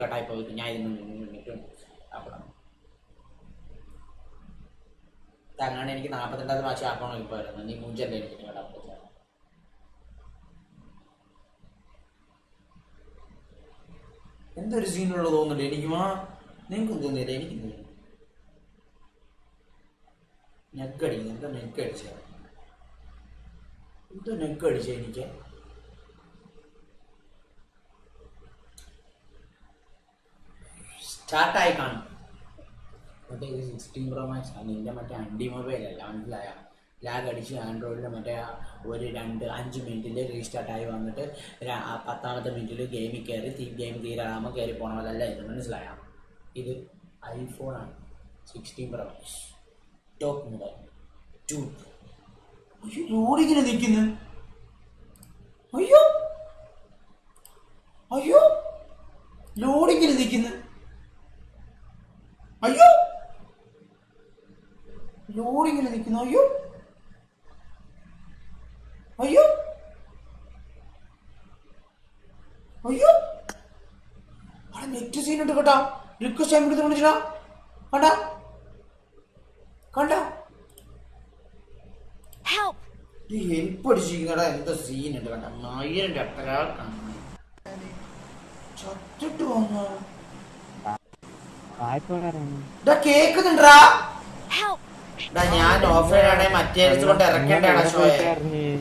കട്ടായി പോയിട്ട് ഞാൻ ഇരുന്ന് നിന്നിട്ടും ആക്കണം. അങ്ങനെ എനിക്ക് നാൽപ്പത്തിരണ്ടാമത് പ്രാവശ്യം ആക്കണം ഇപ്പോൾ വരുന്നത് നീ മൂഞ്ചല്ലേ എനിക്ക് എന്തൊരു സീനുള്ള തോന്നുന്നുണ്ട് എനിക്ക് മാ നിങ്ങൾക്കും തോന്നിയില്ല. എനിക്ക് തോന്നി. നെക്കടിക്കുന്നു എന്താ നെക്കടിച്ച എന്തോ നെക്കടിച്ച എനിക്ക്. സ്റ്റാർട്ടായി കാണും. മറ്റേ ഇത് സിക്സ്റ്റീൻ പ്രോ മാക്സ് നിന്റെ മറ്റേ അണ്ടി മൊബൈലല്ല മനസ്സിലായ? ലാഗ് അടിച്ച് ആൻഡ്രോയിഡിൽ മറ്റേ ഒരു രണ്ട് അഞ്ച് മിനിറ്റിൽ റീസ്റ്റാർട്ടായി വന്നിട്ട് പത്താമത്തെ മിനിറ്റിൽ ഗെയിമിൽ കയറി ഗെയിം തീരാറാകുമ്പോൾ കയറി പോകണമല്ല ഇത് മനസ്സിലായ? ഇത് ഐഫോണാണ് sixteen pro max top mobile to ലോഡിങ്ങനെ നിൽക്കുന്നു? അയ്യോ! അയ്യോ! ലോഡിങ്ങനെ നിൽക്കുന്നു? അയ്യോ! ലോഡിങ്ങനെ നിൽക്കുന്നു. അയ്യോ! അയ്യോ! അയ്യോ! അവിടെ നെറ്റ് സീൻ ഉണ്ട് കേട്ടാ. റിക്വസ്റ്റ് ടൈം എടുത്ത് വിളിച്ചടാ കണ്ട? കണ്ട! ഹെൽപ്പ് അടിച്ചിരിക്കടാ എന്താ സീൻ ഉണ്ട് കണ്ട നായിരം അത്ര ചത്തിട്ട് വന്നു കേക്കുന്നുണ്ടാ! ഞാൻ ഓഫ് ആണെ മറ്റേ കൊണ്ട് ഇറക്കേണ്ടതാണ് ഷോയെ